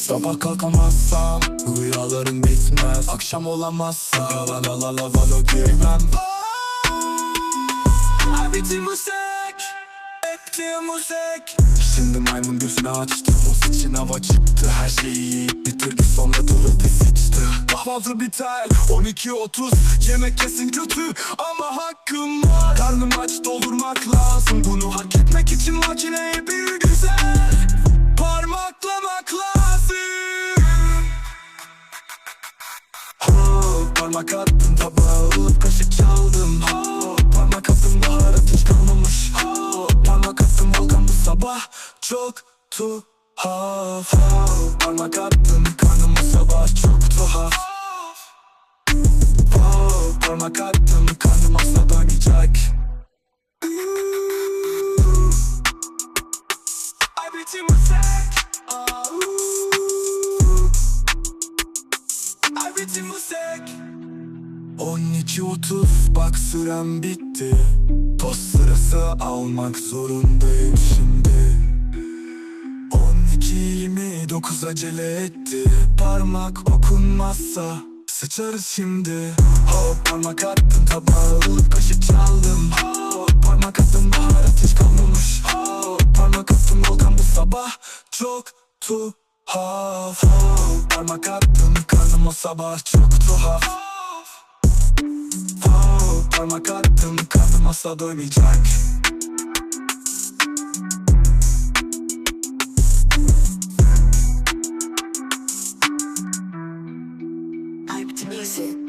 Sabah kalkamazsam Rüyalarım bitmez. Akşam olamazsa La la la la valo girmem. Bitti müzik Bitti müzik. Şimdi maymun gözünü açtı Boz için hava çıktı. Her şeyi yiyip bitirdi sonra dolu sıçtı. Kahvaltı biter 12.30 Yemek kesin kötü ama hakkım var. Karnım aç doldurmak lazım. Bunu hak etmek için makineyi bir güzel parmak attım tabağı alıp kaşık çaldım. Oh, parmak attım baharat hiç kalmamış. Oh, parmak attım volkan bu sabah çok tuhaf. Oh, parmak attım karnım bu sabah çok tuhaf. Oh, parmak attım karnım asla doymayacak Ooh. Ay bitti müzik 12.30 bak sürem bitti. Toz sırası almak zorundayım şimdi. 12.29 acele etti. Parmak okunmazsa sıçarız şimdi. Hop parmak attım tabağı alıp kaşık çaldım. Hop parmak attım baharat hiç kalmamış. Hop parmak attım volkan bu sabah çok tuhaf. Hop parmak attım karnım o sabah çok tuhaf Parmak attım kazı masa dönecek Music.